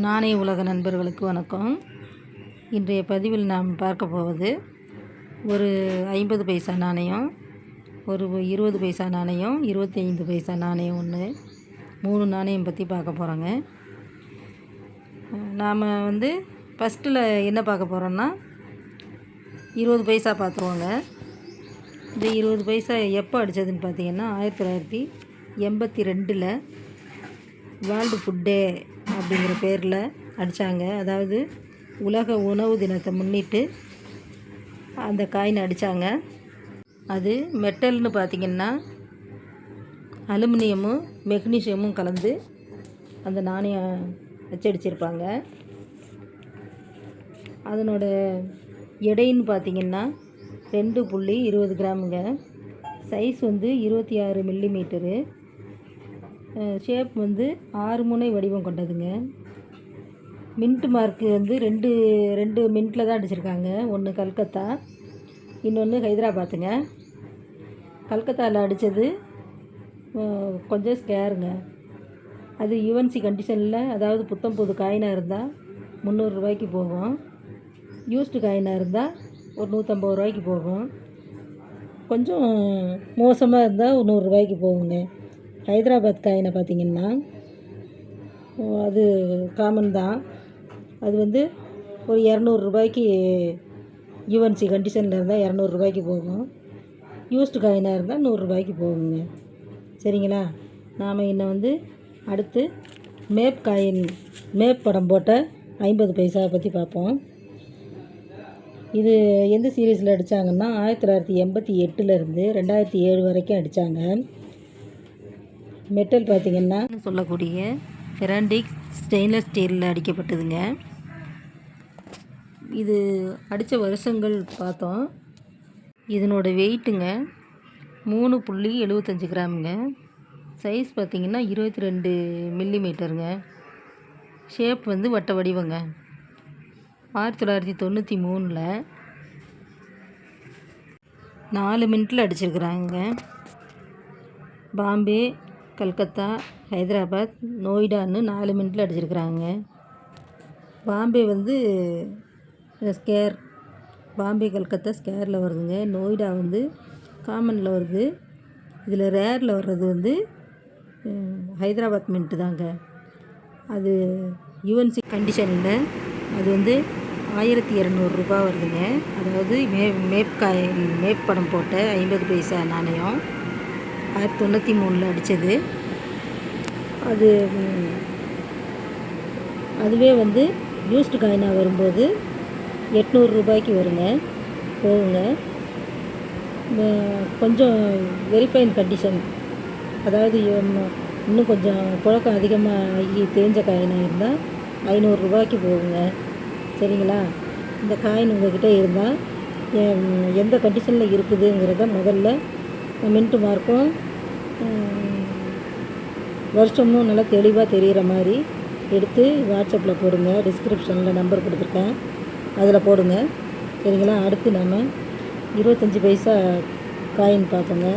நாணய உலக நண்பர்களுக்கு வணக்கம். இன்றைய பதிவில் நாம் பார்க்க போவது ஒரு ஐம்பது பைசா நாணயம் ஒரு இருபது பைசா நாணயம் இருபத்தி ஐந்து பைசா நாணயம் ஒன்று மூணு நாணயம் பற்றி பார்க்க போகிறோங்க நாம் வந்து ஃபஸ்ட்டில் என்ன பார்க்க போகிறோன்னா இருபது பைசா பார்த்துருவோங்க. இந்த இருபது பைசா எப்போ அடித்ததுன்னு பார்த்தீங்கன்னா ஆயிரத்தி தொள்ளாயிரத்தி எண்பத்தி ரெண்டில் வேர்ல்டு ஃபுட் டே அப்படிங்கிற பேரில் அடித்தாங்க அதாவது உலக உணவு தினத்தை முன்னிட்டு அந்த காயின் அடித்தாங்க அது மெட்டல்னு பார்த்திங்கன்னா அலுமினியமும் மெக்னீஷியமும் கலந்து அந்த நாணயம் அச்சடிச்சிருப்பாங்க அதனோட எடைன்னு பார்த்திங்கன்னா ரெண்டு புள்ளி இருபது கிராமுங்க. சைஸ் வந்து இருபத்தி ஆறு மில்லி மீட்டரு ஷேப் வந்து ஆறு முனை வடிவம் கொண்டதுங்க. மின்ட் மார்க்கு வந்து ரெண்டு ரெண்டு மின்ட்டில் தான் அடிச்சிருக்காங்க. ஒன்று கல்கத்தா இன்னொன்று ஹைதராபாத்துங்க. கல்கத்தாவில் அடித்தது கொஞ்சம் ஸ்கேருங்க அது யுஎன்சி கண்டிஷனில் அதாவது புத்தம் புது காயினாக இருந்தால் முந்நூறுரூவாய்க்கு போகும். யூஸ்டு காயினாக இருந்தால் ஒரு நூற்றம்பது ரூபாய்க்கு போகும். கொஞ்சம் மோசமாக இருந்தால் ஒரு நூறுரூவாய்க்கு போகுங்க. ஹைதராபாத் காயினை பார்த்திங்கன்னா அது காமன் தான். அது வந்து ஒரு இரநூறுபாய்க்கு யூஎன்சி கண்டிஷனில் இருந்தால் இரநூறுபாய்க்கு போகும். யூஸ்டு காயினாக இருந்தால் நூறுரூபாய்க்கு போகுங்க. சரிங்களா? நாம் இன்னும் வந்து அடுத்து மேப் காயின் மேப் படம் போட்ட ஐம்பது பைசாவை பற்றி பார்ப்போம். இது எந்த சீரீஸில் அடித்தாங்கன்னா ஆயிரத்தி தொள்ளாயிரத்தி எண்பத்தி எட்டுலேருந்து ரெண்டாயிரத்தி ஏழு வரைக்கும் அடித்தாங்க மெட்டல் பார்த்திங்கன்னா சொல்லக்கூடிய ஃபெராண்டிக் ஸ்டெயின்லெஸ் ஸ்டீலில் அடிக்கப்பட்டதுங்க. இது அடித்த வருஷங்கள் பார்த்தோம். இதனோட வெயிட்டுங்க மூணு புள்ளி எழுபத்தஞ்சி கிராமுங்க. சைஸ் பார்த்திங்கன்னா இருபத்தி ரெண்டு மில்லி மீட்டருங்க ஷேப் வந்து வட்ட வடிவங்க. ஆயிரத்தி தொள்ளாயிரத்தி தொண்ணூற்றி மூணில் நாலு மினிட்டில் அடிச்சிருக்கிறாங்க. பாம்பே கல்கத்தா ஹைதராபாத் நோய்டான்னு நாலு மினிட்டில் அடிச்சிருக்கிறாங்க. பாம்பே வந்து ஸ்கேர் பாம்பே கல்கத்தா ஸ்கேரில் வருதுங்க. நோய்டா வந்து காமனில் வருது. இதில் ரேரில் வர்றது வந்து ஹைதராபாத் மின்ட்டு தாங்க. அது யுஎன்சி கண்டிஷனில் அது வந்து ஆயிரத்தி இரநூறுபா வருதுங்க. அதாவது மே மேப் காய் மேப் படம் போட்ட ஐம்பது பைசா நாணயம். ஆயிரத்தி தொண்ணூற்றி மூணில் அடித்தது அது அதுவே வந்து யூஸ்டு காயினாக வரும்போது எட்நூறு ரூபாய்க்கு வருங்க. போகுங்க. கொஞ்சம் வெரிஃபைன் கண்டிஷன் அதாவது இன்னும் கொஞ்சம் புழக்கம் அதிகமாக ஆகி தேஞ்ச காயினாக இருந்தால் ஐநூறுரூபாய்க்கு போகுங்க. சரிங்களா? இந்த காயின் உங்கள்கிட்ட இருந்தால் எந்த கண்டிஷனில் இருக்குதுங்கிறத முதல்ல மின்ட்டு மார்க்கும் வருஷமும் நல்லா தெளிவாக தெரிகிற மாதிரி எடுத்து வாட்ஸ்அப்பில் போடுங்க. டிஸ்கிரிப்ஷனில் நம்பர் கொடுத்துருக்கேன். அதில் போடுங்க. சரிங்களா? அடுத்து நாம் இருபத்தஞ்சி பைசா காயின் பார்ப்போங்க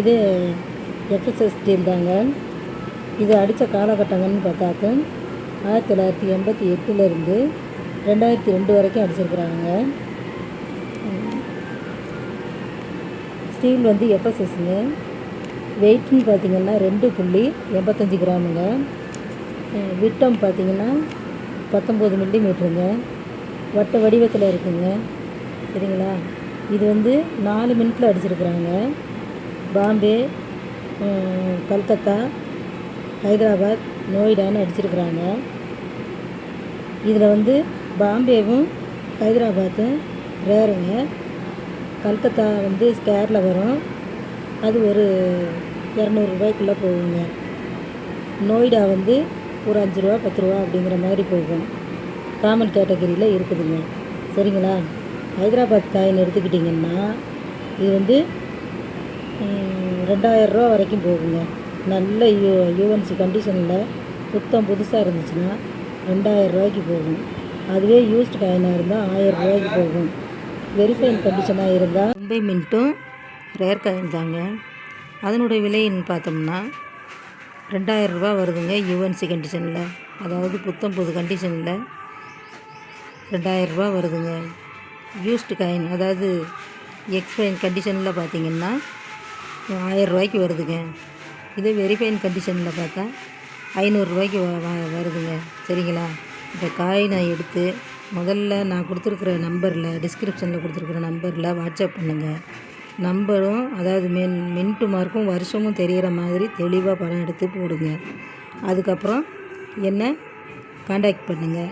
இது எஃப்எஸ்எஸ் ஸ்டீல் தாங்க. இது அடித்த காலகட்டங்கள்னு பார்த்தாக்க ஆயிரத்தி தொள்ளாயிரத்தி எண்பத்தி எட்டுலேருந்து ரெண்டாயிரத்தி ரெண்டு வரைக்கும் அடிச்சிருக்கிறாங்க. ஸ்டீல் வந்து எஃப்எஸ்எஸ்ங்க வெயிட்னு பார்த்திங்கன்னா ரெண்டு புள்ளி எண்பத்தஞ்சு கிராமுங்க. விட்டம் பார்த்திங்கன்னா பத்தொம்போது மில்லி மீட்டருங்க வட்ட வடிவத்தில் இருக்குங்க. சரிங்களா? இது வந்து நாலு மினிட்டில் அடிச்சிருக்கிறாங்க. பாம்பே கல்கத்தா ஹைதராபாத் நோய்டான்னு அடிச்சிருக்கிறாங்க. இதில் வந்து பாம்பேவும் ஹைதராபாத்தும் ரேருங்க. கல்கத்தா வந்து ஸ்கேரில் வரும். அது ஒரு இரநூறுபாய்க்குள்ளே போகுங்க. நோய்டா வந்து ஒரு அஞ்சு ரூபா பத்து ரூபா அப்படிங்கிற மாதிரி போகும். காமன் கேட்டகரியில் இருக்குதுங்க. சரிங்களா? ஹைதராபாத் காயின் எடுத்துக்கிட்டிங்கன்னா இது வந்து ரெண்டாயிரரூவா வரைக்கும் போகுங்க. நல்ல யூ யூஎன்சி கண்டிஷனில் புத்தம் புதுசாக இருந்துச்சுன்னா ரெண்டாயிரம் ரூபாய்க்கு போகும். அதுவே யூஸ்டு காயினாக இருந்தால் ஆயிரம் ரூபாய்க்கு போகும். வெரிஃபைன் கண்டிஷனாக இருந்தால் மும்பை மின்ட்டும் ரேர் காயின் தாங்க. அதனுடைய விலைன்னு பார்த்தோம்னா ரெண்டாயிரம் ரூபா வருதுங்க யூஎன்சி கண்டிஷனில் அதாவது புத்தம் புது கண்டிஷனில் ரெண்டாயிரரூபா வருதுங்க. யூஸ்டு காயின் அதாவது எக்ஸ்பைன் கண்டிஷனில் பார்த்தீங்கன்னா ரூபாய்க்கு வருதுங்க. இதே வெரிஃபைன் கண்டிஷனில் பார்த்தா ஐநூறுரூவாய்க்கு வருதுங்க. சரிங்களா? இந்த காயினை எடுத்து முதல்ல நான் கொடுத்துருக்குற நம்பரில் டிஸ்கிரிப்ஷனில் கொடுத்துருக்குற நம்பரில் வாட்ஸ்அப் பண்ணுங்கள் நம்பரும் அதாவது மின் மின்ட்டு மார்க்கும் வருஷமும் தெரிகிற மாதிரி தெளிவாக படம் எடுத்து போடுங்க. அதுக்கப்புறம் என்ன காண்டாக்ட் பண்ணுங்கள்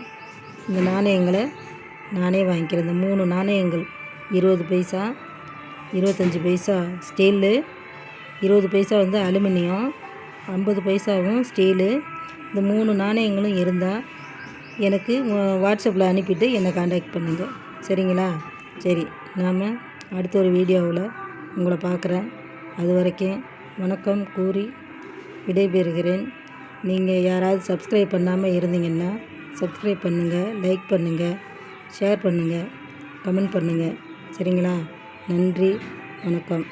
இந்த நாணயங்களை நானே வாங்கிக்கிறேன். இந்த மூணு நாணயங்கள் இருபது பைசா இருபத்தஞ்சி பைசா ஸ்டீலு இருபது பைசா வந்து அலுமினியம் ஐம்பது பைசாவும் ஸ்டீலு. இந்த மூணு நாணயங்களும் இருந்தால் எனக்கு வாட்ஸ்அப்பில் அனுப்பிட்டு என்னை காண்டாக்ட் பண்ணுங்கள் சரிங்களா? சரி நாம் அடுத்த ஒரு வீடியோவில் உங்களை பார்க்குறேன். அது வரைக்கும் வணக்கம் கூறி விடைபெறுகிறேன். நீங்கள் யாராவது சப்ஸ்கிரைப் பண்ணாமல் இருந்தீங்கன்னா சப்ஸ்கிரைப் பண்ணுங்கள் லைக் பண்ணுங்கள் ஷேர் பண்ணுங்கள் கமெண்ட் பண்ணுங்கள் சரிங்களா? நன்றி வணக்கம்.